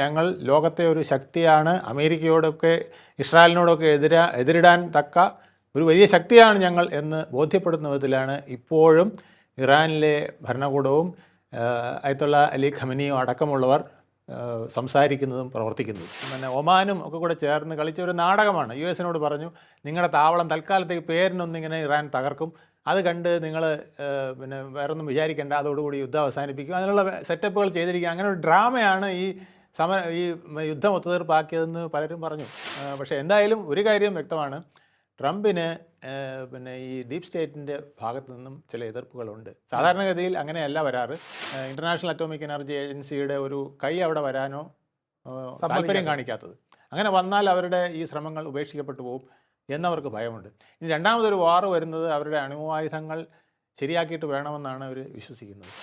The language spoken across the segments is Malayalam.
ഞങ്ങൾ ലോകത്തെ ഒരു ശക്തിയാണ്. അമേരിക്കയോടൊക്കെ ഇസ്രായേലിനോടൊക്കെ എതിരാ എതിരിടാൻ തക്ക ഒരു വലിയ ശക്തിയാണ് ഞങ്ങൾ എന്ന് ബോധ്യപ്പെടുന്ന വിധത്തിലാണ് ഇപ്പോഴും ഇറാനിലെ ഭരണകൂടവും അയത്തുള്ള അലി ഖമനിയും അടക്കമുള്ളവർ സംസാരിക്കുന്നതും പ്രവർത്തിക്കുന്നതും പിന്നെ ഒമാനും ഒക്കെ കൂടെ ചേർന്ന് കളിച്ച ഒരു നാടകമാണ്. യു എസിനോട് പറഞ്ഞു നിങ്ങളുടെ താവളം തൽക്കാലത്തേക്ക് പേരിനൊന്നിങ്ങനെ ഇറാൻ തകർക്കും. അത് കണ്ട് നിങ്ങൾ പിന്നെ വേറൊന്നും വിചാരിക്കേണ്ട. അതോടുകൂടി യുദ്ധം അവസാനിപ്പിക്കും. അതിനുള്ള സെറ്റപ്പുകൾ ചെയ്തിരിക്കുക. അങ്ങനെ ഒരു ഡ്രാമയാണ് ഈ സമര ഈ യുദ്ധം ഒത്തുതീർപ്പാക്കിയതെന്ന് പലരും പറഞ്ഞു. പക്ഷേ എന്തായാലും ഒരു കാര്യം വ്യക്തമാണ്. ട്രംപിന് പിന്നെ ഈ ഡീപ് സ്റ്റേറ്റിന്റെ ഭാഗത്തു നിന്നും ചില എതിർപ്പുകളുണ്ട്. സാധാരണഗതിയിൽ അങ്ങനെയല്ല വരാറ്. ഇന്റർനാഷണൽ അറ്റോമിക് എനർജി ഏജൻസിയുടെ ഒരു കൈ അവിടെ വരാനോ താല്പര്യം കാണിക്കാത്തത്. അങ്ങനെ വന്നാൽ അവരുടെ ഈ ശ്രമങ്ങൾ ഉപേക്ഷിക്കപ്പെട്ടു പോകും എന്നവർക്ക് ഭയമുണ്ട്. ഇനി രണ്ടാമതൊരു വാർ വരുന്നത് അവരുടെ അണുവായുധങ്ങൾ ശരിയാക്കിയിട്ട് വേണമെന്നാണ് അവർ വിശ്വസിക്കുന്നത്.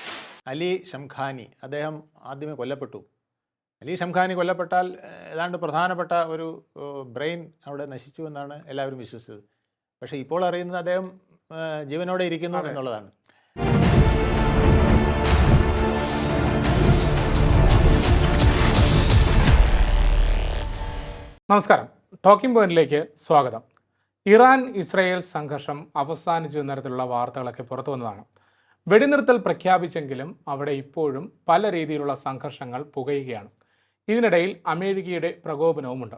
അലി ഷംഖാനി അദ്ദേഹം ആദ്യമേ കൊല്ലപ്പെട്ടു. അലി ഷംഖാനി കൊല്ലപ്പെട്ടാൽ ഏതാണ്ട് പ്രധാനപ്പെട്ട ഒരു ബ്രെയിൻ അവിടെ നശിച്ചു എന്നാണ് എല്ലാവരും വിശ്വസിച്ചത്. പക്ഷേ ഇപ്പോൾ അറിയുന്നത് അദ്ദേഹം ജീവനോടെ ഇരിക്കുന്നു എന്നുള്ളതാണ്. നമസ്കാരം. ടോക്കിംഗ് പോയിന്റിലേക്ക് സ്വാഗതം. ഇറാൻ ഇസ്രയേൽ സംഘർഷം അവസാനിച്ചു എന്ന തരത്തിലുള്ള വാർത്തകളൊക്കെ പുറത്തു വന്നതാണ്. വെടിനിർത്തൽ പ്രഖ്യാപിച്ചെങ്കിലും അവിടെ ഇപ്പോഴും പല രീതിയിലുള്ള സംഘർഷങ്ങൾ പുകയുകയാണ്. ഇതിനിടയിൽ അമേരിക്കയുടെ പ്രകോപനവുമുണ്ട്.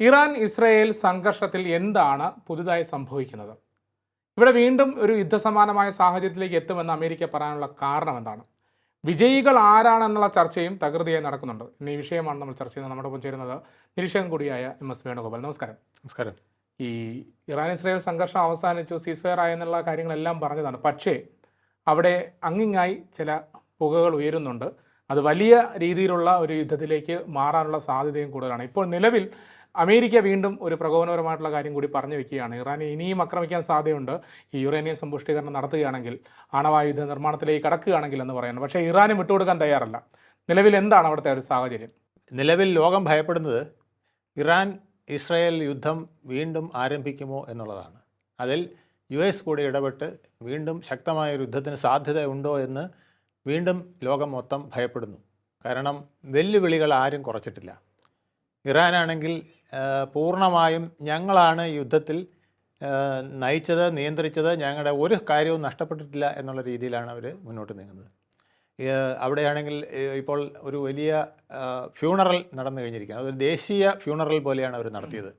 ഇറാൻ ഇസ്രയേൽ സംഘർഷത്തിൽ എന്താണ് പുതുതായി സംഭവിക്കുന്നത്? ഇവിടെ വീണ്ടും ഒരു യുദ്ധസമാനമായ സാഹചര്യത്തിലേക്ക് എത്തുമെന്ന് അമേരിക്ക പറയാനുള്ള കാരണം എന്താണ്? വിജയികൾ ആരാണെന്നുള്ള ചർച്ചയും തകൃതിയായി നടക്കുന്നുണ്ട്. ഇന്ന് ഈ വിഷയമാണ് നമ്മൾ ചർച്ച ചെയ്യുന്നത്. നമ്മുടെ ഒപ്പം ചേരുന്നത് നിരീക്ഷകൻ കൂടിയായ എം എസ് വേണുഗോപാൽ. നമസ്കാരം. നമസ്കാരം. ഈ ഇറാൻ ഇസ്രായേൽ സംഘർഷം അവസാനിച്ചു സീസ്വയർ ആയെന്നുള്ള കാര്യങ്ങളെല്ലാം പറഞ്ഞതാണ്. പക്ഷേ അവിടെ അങ്ങിങ്ങായി ചില പുകകൾ ഉയരുന്നുണ്ട്. അത് വലിയ രീതിയിലുള്ള ഒരു യുദ്ധത്തിലേക്ക് മാറാനുള്ള സാധ്യതയും കൂടുതലാണ്. ഇപ്പോൾ നിലവിൽ അമേരിക്ക വീണ്ടും ഒരു പ്രകോപനപരമായിട്ടുള്ള കാര്യം കൂടി പറഞ്ഞു വെക്കുകയാണ്. ഇറാനെ ഇനിയും ആക്രമിക്കാൻ സാധ്യതയുണ്ട്. ഈ യുറേനിയം സമ്പുഷ്ടീകരണം നടത്തുകയാണെങ്കിൽ ആണവായുധ നിർമ്മാണത്തിലേക്ക് കടക്കുകയാണെങ്കിൽ എന്ന് പറയുന്നത് പക്ഷേ ഇറാനും വിട്ടുകൊടുക്കാൻ തയ്യാറല്ല. നിലവിൽ എന്താണ് അവിടുത്തെ ഒരു സാഹചര്യം? നിലവിൽ ലോകം ഭയപ്പെടുന്നത് ഇറാൻ ഇസ്രായേൽ യുദ്ധം വീണ്ടും ആരംഭിക്കുമോ എന്നുള്ളതാണ്. അതിൽ യു എസ് കൂടി ഇടപെട്ട് വീണ്ടും ശക്തമായ യുദ്ധത്തിന് സാധ്യതയുണ്ടോ എന്ന് വീണ്ടും ലോകം മൊത്തം ഭയപ്പെടുന്നു. കാരണം വെല്ലുവിളികൾ ആരും കുറച്ചിട്ടില്ല. ഇറാനാണെങ്കിൽ പൂർണമായും ഞങ്ങളാണ് യുദ്ധത്തിൽ നയിച്ചത് നിയന്ത്രിച്ചത് ഞങ്ങളുടെ ഒരു കാര്യവും നഷ്ടപ്പെട്ടിട്ടില്ല എന്നുള്ള രീതിയിലാണ് അവർ മുന്നോട്ട് നീങ്ങുന്നത്. അവിടെയാണെങ്കിൽ ഇപ്പോൾ ഒരു വലിയ ഫ്യൂണറൽ നടന്നു കഴിഞ്ഞിരിക്കുകയാണ്. അതൊരു ദേശീയ ഫ്യൂണറൽ പോലെയാണ് അവർ നടത്തിയത്.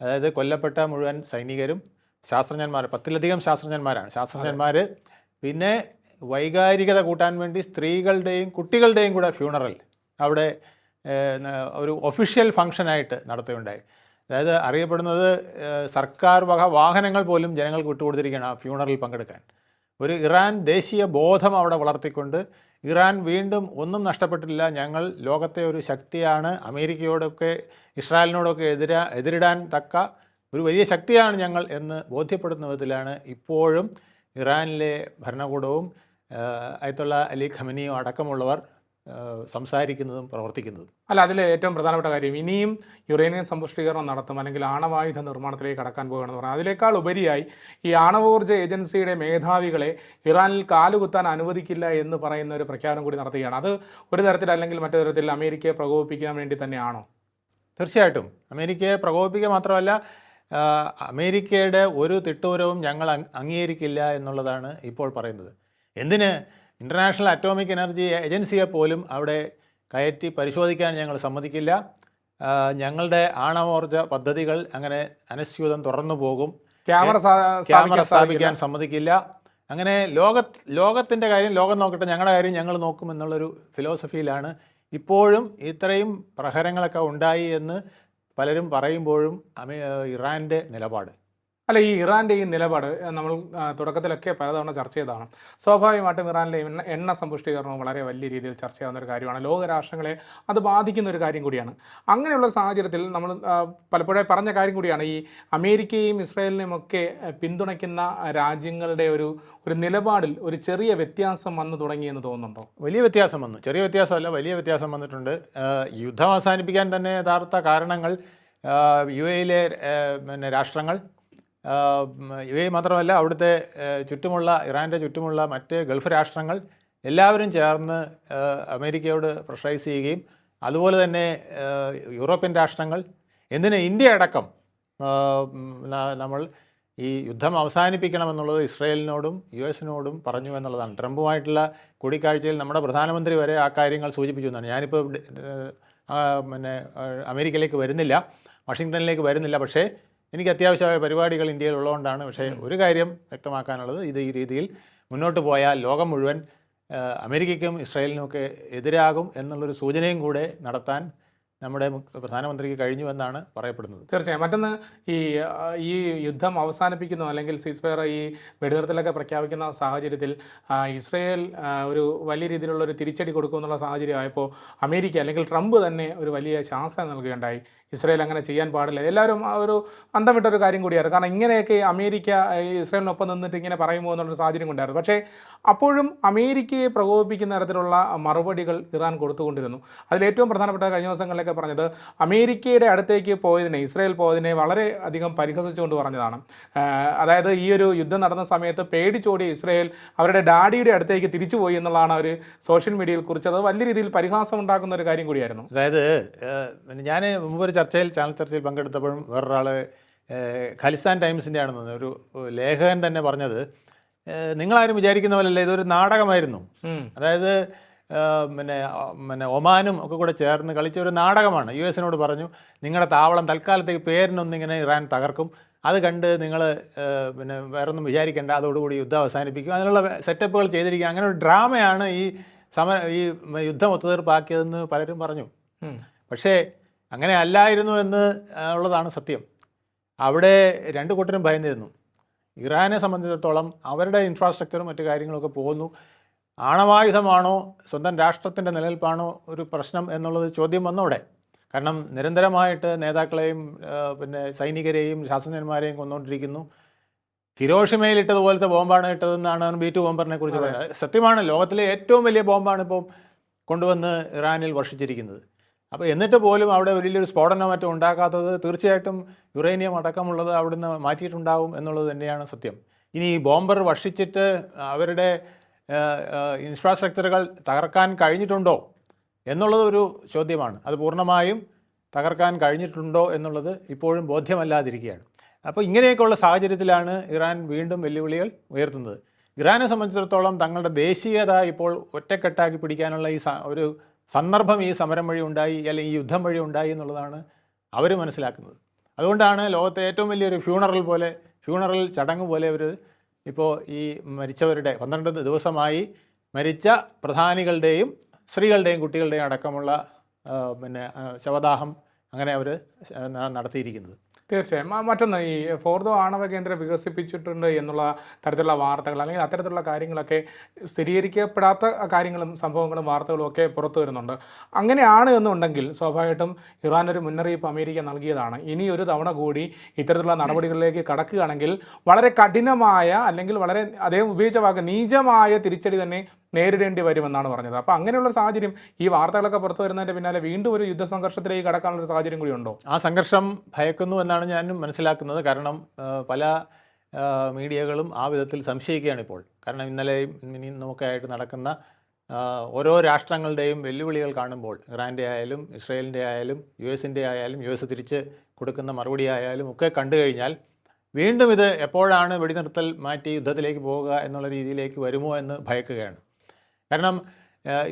അതായത് കൊല്ലപ്പെട്ട മുഴുവൻ സൈനികരും ശാസ്ത്രജ്ഞന്മാർ പത്തിലധികം ശാസ്ത്രജ്ഞന്മാരാണ്. ശാസ്ത്രജ്ഞന്മാർ പിന്നെ വൈകാരികത കൂട്ടാൻ വേണ്ടി സ്ത്രീകളുടെയും കുട്ടികളുടെയും കൂടെ ഫ്യൂണറൽ അവിടെ ഒരു ഒഫീഷ്യൽ ഫംഗ്ഷനായിട്ട് നടത്തുകയുണ്ടായി. അതായത് അറിയപ്പെടുന്നത് സർക്കാർ വക വാഹനങ്ങൾ പോലും ജനങ്ങൾക്ക് വിട്ടുകൊടുത്തിരിക്കുകയാണ് ആ ഫ്യൂണറിൽ പങ്കെടുക്കാൻ. ഒരു ഇറാൻ ദേശീയ ബോധം അവിടെ വളർത്തിക്കൊണ്ട് ഇറാൻ വീണ്ടും ഒന്നും നഷ്ടപ്പെട്ടില്ല ഞങ്ങൾ ലോകത്തെ ഒരു ശക്തിയാണ് അമേരിക്കയോടൊക്കെ ഇസ്രായേലിനോടൊക്കെ എതിരാ എതിരിടാൻ തക്ക ഒരു വലിയ ശക്തിയാണ് ഞങ്ങൾ എന്ന് ബോധ്യപ്പെടുന്ന വിധത്തിലാണ് ഇപ്പോഴും ഇറാനിലെ ഭരണകൂടവും അയത്തുള്ള അലി ഖമനിയും അടക്കമുള്ളവർ സംസാരിക്കുന്നതും പ്രവർത്തിക്കുന്നതും. അല്ല അതിൽ ഏറ്റവും പ്രധാനപ്പെട്ട കാര്യം ഇനിയും യുറേനിയം സമ്പുഷ്ടീകരണം നടത്തും അല്ലെങ്കിൽ ആണവായുധ നിർമ്മാണത്തിലേക്ക് കടക്കാൻ പോകുകയാണെന്ന് പറഞ്ഞാൽ അതിനേക്കാൾ ഉപരിയായി ഈ ആണവോർജ ഏജൻസിയുടെ മേധാവികളെ ഇറാനിൽ കാലുകുത്താൻ അനുവദിക്കില്ല എന്ന് പറയുന്ന ഒരു പ്രഖ്യാപനം കൂടി നടത്തുകയാണ്. അത് ഒരു തരത്തിൽ അല്ലെങ്കിൽ മറ്റു തരത്തിൽ അമേരിക്കയെ പ്രകോപിപ്പിക്കാൻ വേണ്ടി തന്നെയാണോ? തീർച്ചയായിട്ടും. അമേരിക്കയെ പ്രകോപിപ്പിക്കുക മാത്രമല്ല അമേരിക്കയുടെ ഒരു തിട്ടൂരവും ഞങ്ങൾ അംഗീകരിക്കില്ല എന്നുള്ളതാണ് ഇപ്പോൾ പറയുന്നത്. എന്തിന് ഇന്റർനാഷണൽ അറ്റോമിക് എനർജി ഏജൻസിയെ പോലും അവിടെ കയറ്റി പരിശോധിക്കാൻ ഞങ്ങൾ സമ്മതിക്കില്ല. ഞങ്ങളുടെ ആണവോർജ പദ്ധതികൾ അങ്ങനെ അനശ്യൂതം തുടർന്നു പോകും. ക്യാമറ ക്യാമറ സ്ഥാപിക്കാൻ സമ്മതിക്കില്ല. അങ്ങനെ ലോക ലോകത്തിന്റെ കാര്യം ലോകം നോക്കട്ടെ ഞങ്ങളുടെ കാര്യം ഞങ്ങൾ നോക്കും എന്നുള്ളൊരു ഫിലോസഫിയിലാണ് ഇപ്പോഴും ഇത്രയും പ്രഹരങ്ങളൊക്കെ ഉണ്ടായി എന്ന് പലരും പറയുമ്പോഴും അമേ ഇറാന്റെ നിലപാട്. അല്ല ഈ ഇറാന്റെ ഈ നിലപാട് നമ്മൾ തുടക്കത്തിലൊക്കെ പലതവണ ചർച്ച ചെയ്തതാണ്. സ്വാഭാവികമായിട്ടും ഇറാനിലെ എണ്ണ സമ്പുഷ്ടീകരണം വളരെ വലിയ രീതിയിൽ ചർച്ചയാവുന്ന ഒരു കാര്യമാണ്. ലോകരാഷ്ട്രങ്ങളെ അത് ബാധിക്കുന്ന ഒരു കാര്യം കൂടിയാണ്. അങ്ങനെയുള്ള സാഹചര്യത്തിൽ നമ്മൾ പലപ്പോഴേ പറഞ്ഞ കാര്യം കൂടിയാണ് ഈ അമേരിക്കയും ഇസ്രായേലിനെയും ഒക്കെ പിന്തുണയ്ക്കുന്ന രാജ്യങ്ങളുടെ ഒരു ഒരു നിലപാടിൽ ഒരു ചെറിയ വ്യത്യാസം വന്നു തുടങ്ങിയെന്ന് തോന്നുന്നുണ്ടോ? വലിയ വ്യത്യാസം വന്നു. ചെറിയ വ്യത്യാസമല്ല വലിയ വ്യത്യാസം വന്നിട്ടുണ്ട്. യുദ്ധം അവസാനിപ്പിക്കാൻ തന്നെ യഥാർത്ഥ കാരണങ്ങൾ യു എയിലെ പിന്നെ രാഷ്ട്രങ്ങൾ യു എ മാത്രമല്ല അവിടുത്തെ ചുറ്റുമുള്ള ഇറാന്റെ ചുറ്റുമുള്ള മറ്റ് ഗൾഫ് രാഷ്ട്രങ്ങൾ എല്ലാവരും ചേർന്ന് അമേരിക്കയോട് പ്രഷറൈസ് ചെയ്യുകയും അതുപോലെ തന്നെ യൂറോപ്യൻ രാഷ്ട്രങ്ങൾ എന്തിന് ഇന്ത്യ അടക്കം നമ്മൾ ഈ യുദ്ധം അവസാനിപ്പിക്കണമെന്നുള്ളത് ഇസ്രയേലിനോടും യു എസിനോടും പറഞ്ഞു എന്നുള്ളതാണ്. ട്രംപുമായിട്ടുള്ള കൂടിക്കാഴ്ചയിൽ നമ്മുടെ പ്രധാനമന്ത്രി വരെ ആ കാര്യങ്ങൾ സൂചിപ്പിച്ചു എന്നാണ്. ഞാനിപ്പോൾ പിന്നെ അമേരിക്കയിലേക്ക് വരുന്നില്ല വാഷിങ്ടണിലേക്ക് വരുന്നില്ല പക്ഷേ എനിക്ക് അത്യാവശ്യമായ പരിപാടികൾ ഇന്ത്യയിൽ ഉള്ളതുകൊണ്ടാണ്. പക്ഷേ ഒരു കാര്യം വ്യക്തമാക്കാനുള്ളത് ഇത് ഈ രീതിയിൽ മുന്നോട്ട് പോയാൽ ലോകം മുഴുവൻ അമേരിക്കയ്ക്കും ഇസ്രായേലിനുമൊക്കെ എതിരാകും എന്നുള്ളൊരു സൂചനയും കൂടെ നടത്താൻ നമ്മുടെ പ്രധാനമന്ത്രിക്ക് കഴിഞ്ഞു എന്നാണ് പറയപ്പെടുന്നത്. തീർച്ചയായും. മറ്റൊന്ന് ഈ ഈ യുദ്ധം അവസാനിപ്പിക്കുന്നു അല്ലെങ്കിൽ സീസ്ഫയർ ഈ വെടിനിർത്തലൊക്കെ പ്രഖ്യാപിക്കുന്ന സാഹചര്യത്തിൽ ഇസ്രയേൽ ഒരു വലിയ രീതിയിലുള്ള ഒരു തിരിച്ചടി കൊടുക്കുമെന്നുള്ള സാഹചര്യമായപ്പോൾ അമേരിക്ക അല്ലെങ്കിൽ ട്രംപ് തന്നെ ഒരു വലിയ ശാസന നൽകുകയുണ്ടായി. ഇസ്രയേൽ അങ്ങനെ ചെയ്യാൻ പാടില്ല. എല്ലാവരും ഒരു അന്തം വിട്ടൊരു കാര്യം കൂടിയായിരുന്നു. കാരണം ഇങ്ങനെയൊക്കെ അമേരിക്ക ഇസ്രയേലിനൊപ്പം നിന്നിട്ട് ഇങ്ങനെ പറയുമോ എന്നുള്ളൊരു സാഹചര്യം കൊണ്ടായിരുന്നു പക്ഷേ അപ്പോഴും അമേരിക്കയെ പ്രകോപിപ്പിക്കുന്ന തരത്തിലുള്ള മറുപടികൾ ഇറാൻ കൊടുത്തുകൊണ്ടിരുന്നു. അതിലേറ്റവും പ്രധാനപ്പെട്ട കഴിഞ്ഞ ദിവസങ്ങളിലൊക്കെ പറഞ്ഞത് അമേരിക്കയുടെ അടുത്തേക്ക് പോയതിനെ ഇസ്രായേൽ പോയതിനെ വളരെ അധികം പരിഹസിച്ചുകൊണ്ട് പറഞ്ഞതാണ്. അതായത് ഈ ഒരു യുദ്ധം നടന്ന സമയത്ത് പേടിച്ചോടിയ ഇസ്രായേൽ അവരുടെ ഡാഡിയുടെ അടുത്തേക്ക് തിരിച്ചു പോയി എന്നുള്ളതാണ് അവർ സോഷ്യൽ മീഡിയയിൽ കുറിച്ചത്. വലിയ രീതിയിൽ പരിഹാസം ഉണ്ടാക്കുന്ന ഒരു കാര്യം കൂടിയായിരുന്നു. അതായത് ഞാൻ മുമ്പ് ഒരു ചർച്ചയിൽ ചാനൽ ചർച്ചയിൽ പങ്കെടുത്തപ്പോഴും വേറൊരാൾ ഖലിസ്ഥാൻ ടൈംസിന്റെ ആണെന്ന് ഒരു ലേഖകൻ തന്നെ പറഞ്ഞത് നിങ്ങളാരും വിചാരിക്കുന്ന പോലെയല്ല ഇതൊരു നാടകമായിരുന്നു. അതായത് പിന്നെ പിന്നെ ഒമാനും ഒക്കെ കൂടെ ചേർന്ന് കളിച്ച ഒരു നാടകമാണ്. യു എസിനോട് പറഞ്ഞു നിങ്ങളുടെ താവളം തൽക്കാലത്തേക്ക് പേരിനൊന്നിങ്ങനെ ഇറാൻ തകർക്കും. അത് കണ്ട് നിങ്ങൾ പിന്നെ വേറൊന്നും വിചാരിക്കേണ്ട. അതോടുകൂടി യുദ്ധം അവസാനിപ്പിക്കും. അതിനുള്ള സെറ്റപ്പുകൾ ചെയ്തിരിക്കുക. അങ്ങനെ ഒരു ഡ്രാമയാണ് ഈ സമര ഈ യുദ്ധം ഒത്തുതീർപ്പാക്കിയതെന്ന് പലരും പറഞ്ഞു. പക്ഷേ അങ്ങനെ അല്ലായിരുന്നു എന്ന് ഉള്ളതാണ് സത്യം. അവിടെ രണ്ട് കൂട്ടരും ഭയന്നിരുന്നു. ഇറാനെ സംബന്ധിച്ചിടത്തോളം അവരുടെ ഇൻഫ്രാസ്ട്രക്ചറും മറ്റു കാര്യങ്ങളൊക്കെ പോകുന്നു. ആണവായുധമാണോ? സ്വന്തം രാഷ്ട്രത്തിന്റെ നിലനിൽപ്പാണോ ഒരു പ്രശ്നം എന്നുള്ളത് ചോദ്യം വന്നവിടെ കാരണം നിരന്തരമായിട്ട് നേതാക്കളെയും പിന്നെ സൈനികരെയും ശാസ്ത്രജ്ഞന്മാരെയും കൊന്നുകൊണ്ടിരിക്കുന്നു ഹിരോഷിമയിൽ ഇട്ടതുപോലത്തെ ബോംബാണ് ഇട്ടതെന്നാണ് ബി ടു ബോംബറിനെ കുറിച്ച് പറയുന്നത്. സത്യമാണ് ലോകത്തിലെ ഏറ്റവും വലിയ ബോംബാണ് ഇപ്പോൾ കൊണ്ടുവന്ന് ഇറാനിൽ വർഷിച്ചിരിക്കുന്നത്. അപ്പോൾ എന്നിട്ട് പോലും അവിടെ വലിയൊരു സ്ഫോടനം മറ്റും ഉണ്ടാക്കാത്തത് തീർച്ചയായിട്ടും യുറേനിയം അടക്കമുള്ളത് അവിടുന്ന് മാറ്റിയിട്ടുണ്ടാവും എന്നുള്ളത് തന്നെയാണ് സത്യം. ഇനി ഈ ബോംബർ വർഷിച്ചിട്ട് അവരുടെ ഇൻഫ്രാസ്ട്രക്ചറുകൾ തകർക്കാൻ കഴിഞ്ഞിട്ടുണ്ടോ എന്നുള്ളത് ഒരു ചോദ്യമാണ്. അത് പൂർണമായും തകർക്കാൻ കഴിഞ്ഞിട്ടുണ്ടോ എന്നുള്ളത് ഇപ്പോഴും ബോധ്യമല്ലാതിരിക്കുകയാണ്. അപ്പോൾ ഇങ്ങനെയൊക്കെയുള്ള സാഹചര്യത്തിലാണ് ഇറാൻ വീണ്ടും വെല്ലുവിളികൾ ഉയർത്തുന്നത്. ഇറാനെ സംബന്ധിച്ചിടത്തോളം തങ്ങളുടെ ദേശീയത ഇപ്പോൾ ഒറ്റക്കെട്ടാക്കി പിടിക്കാനുള്ള ഈ ഒരു സന്ദർഭം ഈ സമരം വഴി ഉണ്ടായി അല്ലെങ്കിൽ ഈ യുദ്ധം വഴി ഉണ്ടായി എന്നുള്ളതാണ് അവർ മനസ്സിലാക്കുന്നത്. അതുകൊണ്ടാണ് ലോകത്തെ ഏറ്റവും വലിയൊരു ഫ്യൂണറൽ പോലെ ഫ്യൂണറൽ ചടങ്ങ് പോലെ അവർ ഇപ്പോൾ ഈ മരിച്ചവരുടെ പന്ത്രണ്ട് ദിവസമായി മരിച്ച പ്രധാനികളുടെയും സ്ത്രീകളുടെയും കുട്ടികളുടെയും അടക്കമുള്ള പിന്നെ ശവദാഹം അങ്ങനെ അവർ നടത്തിയിരിക്കുന്നത്. തീർച്ചയായും. മറ്റൊന്ന് ഈ ഫോർദോ ആണവ കേന്ദ്രം വികസിപ്പിച്ചിട്ടുണ്ട് എന്നുള്ള തരത്തിലുള്ള വാർത്തകൾ അല്ലെങ്കിൽ അത്തരത്തിലുള്ള കാര്യങ്ങളൊക്കെ സ്ഥിരീകരിക്കപ്പെടാത്ത കാര്യങ്ങളും സംഭവങ്ങളും വാർത്തകളും ഒക്കെ പുറത്തു വരുന്നുണ്ട്. അങ്ങനെയാണ് എന്നുണ്ടെങ്കിൽ സ്വാഭാവികമായിട്ടും ഇറാൻ ഒരു മുന്നറിയിപ്പ് അമേരിക്ക നൽകിയതാണ്. ഇനി ഒരു തവണ കൂടി ഇത്തരത്തിലുള്ള നടപടികളിലേക്ക് കടക്കുകയാണെങ്കിൽ വളരെ കഠിനമായ അല്ലെങ്കിൽ വളരെ അദ്ദേഹം ഉപയോഗിച്ച വാക്ക് നീചമായ തിരിച്ചടി തന്നെ നേരിടേണ്ടി വരുമെന്നാണ് പറഞ്ഞത്. അപ്പോൾ അങ്ങനെയുള്ള സാഹചര്യം ഈ വാർത്തകളൊക്കെ പുറത്തു വരുന്നതിന്റെ പിന്നാലെ വീണ്ടും ഒരു യുദ്ധ സംഘർഷത്തിലേക്ക് കടക്കാനുള്ള ഒരു സാഹചര്യം കൂടി ഉണ്ടോ? ആ സംഘർഷം ഭയക്കുന്നു എന്നാണ് ഞാനും മനസ്സിലാക്കുന്നത്. കാരണം പല മീഡിയകളും ആ വിധത്തിൽ സംശയിക്കുകയാണ് ഇപ്പോൾ. കാരണം ഇന്നലെയും ഇന്നുമൊക്കെ ആയിട്ട് നടക്കുന്ന ഓരോ രാഷ്ട്രങ്ങളുടെയും വെല്ലുവിളികൾ കാണുമ്പോൾ ഇറാന്റെ ആയാലും ഇസ്രയേലിന്റെ ആയാലും യു എസിന്റെ ആയാലും യു എസ് തിരിച്ച് കൊടുക്കുന്ന മറുപടി ആയാലും ഒക്കെ കണ്ടു കഴിഞ്ഞാൽ വീണ്ടും ഇത് എപ്പോഴാണ് വെടിനിർത്തൽ മാറ്റി യുദ്ധത്തിലേക്ക് പോവുക എന്നുള്ള രീതിയിലേക്ക് വരുമോ എന്ന് ഭയക്കുകയാണ്. കാരണം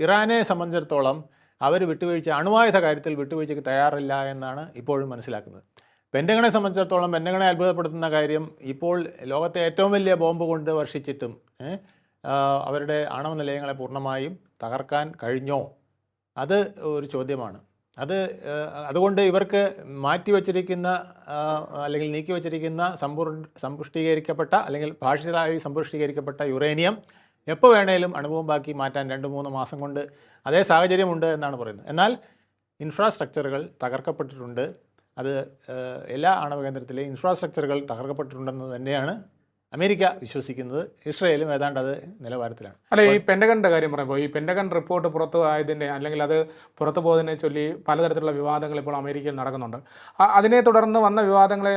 ഇറാനെ സംബന്ധിച്ചിടത്തോളം അവർ വിട്ടുവീഴ്ച അണുവായുധ കാര്യത്തിൽ വിട്ടുവീഴ്ചയ്ക്ക് തയ്യാറില്ല എന്നാണ് ഇപ്പോഴും മനസ്സിലാക്കുന്നത്. പെന്റഗണെ സംബന്ധിച്ചിടത്തോളം പെന്റഗണെ അത്ഭുതപ്പെടുത്തുന്ന കാര്യം ഇപ്പോൾ ലോകത്തെ ഏറ്റവും വലിയ ബോംബ് കൊണ്ട് വർഷിച്ചിട്ടും അവരുടെ ആണവ നിലയങ്ങളെ പൂർണമായും തകർക്കാൻ കഴിഞ്ഞോ? അത് ഒരു ചോദ്യമാണ്. അത് അതുകൊണ്ട് ഇവർക്ക് മാറ്റിവെച്ചിരിക്കുന്ന അല്ലെങ്കിൽ നീക്കി വച്ചിരിക്കുന്ന സമ്പൂർ സമ്പുഷ്ടീകരിക്കപ്പെട്ട അല്ലെങ്കിൽ ഭാഷികമായി സമ്പുഷ്ടീകരിക്കപ്പെട്ട യുറേനിയം എപ്പോൾ വേണേലും അണുബോംബാക്കി മാറ്റാൻ രണ്ട് മൂന്ന് മാസം കൊണ്ട് അതേ സാഹചര്യമുണ്ട് എന്നാണ് പറയുന്നത്. എന്നാൽ ഇൻഫ്രാസ്ട്രക്ചറുകൾ തകർക്കപ്പെട്ടിട്ടുണ്ട്. അത് എല്ലാ ആണവ കേന്ദ്രത്തിലെയും ഇൻഫ്രാസ്ട്രക്ചറുകൾ തകർക്കപ്പെട്ടിട്ടുണ്ടെന്ന് തന്നെയാണ് അമേരിക്ക വിശ്വസിക്കുന്നത് ഇസ്രയേലും ഏതാണ്ട് അത് നിലവാരത്തിലാണ്. അല്ല ഈ പെൻഡഗണിന്റെ കാര്യം പറയുമ്പോൾ ഈ പെൻഡഗൺ റിപ്പോർട്ട് പുറത്തു ആയതിന്റെ അല്ലെങ്കിൽ അത് പുറത്തു പോയതിനെ ചൊല്ലി പലതരത്തിലുള്ള വിവാദങ്ങൾ ഇപ്പോൾ അമേരിക്കയിൽ നടക്കുന്നുണ്ട്. അതിനെ തുടർന്ന് വന്ന വിവാദങ്ങളെ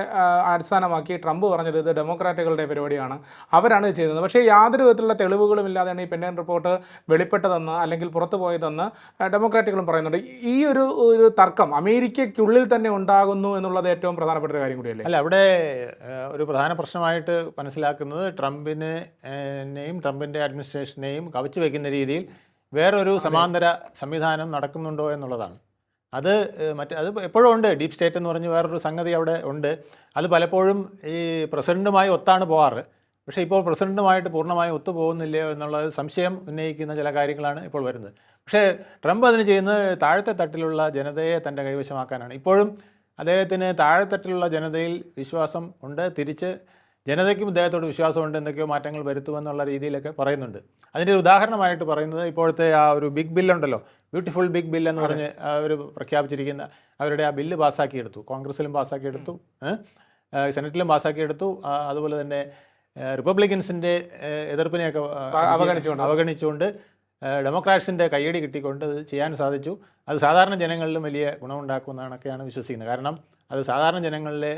അടിസ്ഥാനമാക്കി ട്രംപ് പറഞ്ഞത് ഇത് ഡെമോക്രാറ്റുകളുടെ പരിപാടിയാണ്. അവരാണ് ഇത് ചെയ്തത്. പക്ഷേ യാതൊരു വിധത്തിലുള്ള തെളിവുകളും ഇല്ലാതെയാണ് ഈ പെൻഡഗൺ റിപ്പോർട്ട് വെളിപ്പെട്ടതെന്ന് അല്ലെങ്കിൽ പുറത്തു പോയതെന്ന് ഡെമോക്രാറ്റുകളും പറയുന്നുണ്ട്. ഈ ഒരു ഒരു തർക്കം അമേരിക്കയ്ക്കുള്ളിൽ തന്നെ ഉണ്ടാകുന്നു എന്നുള്ളത് ഏറ്റവും പ്രധാനപ്പെട്ട ഒരു കാര്യം കൂടിയല്ലേ? അല്ല അവിടെ ഒരു പ്രധാന പ്രശ്നമായിട്ട് മനസ്സിലാക്കുന്നത് ട്രംപിനെയും ട്രംപിന്റെ അഡ്മിനിസ്ട്രേഷനെയും കവച്ചു വയ്ക്കുന്ന രീതിയിൽ വേറൊരു സമാന്തര സംവിധാനം നടക്കുന്നുണ്ടോ എന്നുള്ളതാണ്. അത് മറ്റേ അത് എപ്പോഴും ഉണ്ട്. ഡീപ് സ്റ്റേറ്റ് എന്ന് പറഞ്ഞ് വേറൊരു സംഗതി അവിടെ ഉണ്ട്. അത് പലപ്പോഴും ഈ പ്രസിഡന്റുമായി ഒത്താണ് പോകാറ് പക്ഷേ ഇപ്പോൾ പ്രസിഡന്റുമായിട്ട് പൂർണമായും ഒത്തു പോകുന്നില്ലയോ എന്നുള്ളത് സംശയം ഉന്നയിക്കുന്ന ചില കാര്യങ്ങളാണ് ഇപ്പോൾ വരുന്നത്. പക്ഷേ ട്രംപ് അതിന് ചെയ്യുന്നത് താഴത്തെ തട്ടിലുള്ള ജനതയെ തന്റെ കൈവശമാക്കാനാണ്. ഇപ്പോഴും അദ്ദേഹത്തിന് താഴെത്തട്ടിലുള്ള ജനതയിൽ വിശ്വാസം ഉണ്ട്. തിരിച്ച് ജനതയ്ക്കും ഇദ്ദേഹത്തോട് വിശ്വാസമുണ്ട് എന്തൊക്കെയോ മാറ്റങ്ങൾ വരുത്തുമെന്നുള്ള രീതിയിലൊക്കെ പറയുന്നുണ്ട്. അതിന്റെ ഒരു ഉദാഹരണമായിട്ട് പറയുന്നത് ഇപ്പോഴത്തെ ആ ഒരു ബിഗ് ബില്ലുണ്ടല്ലോ ബ്യൂട്ടിഫുൾ ബിഗ് ബിൽ എന്ന് പറഞ്ഞ് അവർ പ്രഖ്യാപിച്ചിരിക്കുന്ന അവരുടെ ആ ബില്ല് പാസ്സാക്കിയെടുത്തു. കോൺഗ്രസിലും പാസ്സാക്കിയെടുത്തു സെനറ്റിലും പാസ്സാക്കിയെടുത്തു. അതുപോലെ തന്നെ റിപ്പബ്ലിക്കൻസിന്റെ എതിർപ്പിനെയൊക്കെ അവഗണിച്ചുകൊണ്ട്. അവഗണിച്ചുകൊണ്ട് ഡെമോക്രാറ്റ്സിന്റെ കയ്യടി കിട്ടിക്കൊണ്ട് അത് ചെയ്യാൻ സാധിച്ചു. അത് സാധാരണ ജനങ്ങളിലും വലിയ ഗുണമുണ്ടാക്കുമെന്നാണൊക്കെയാണ് വിശ്വസിക്കുന്നത്. കാരണം അത് സാധാരണ ജനങ്ങളിലെ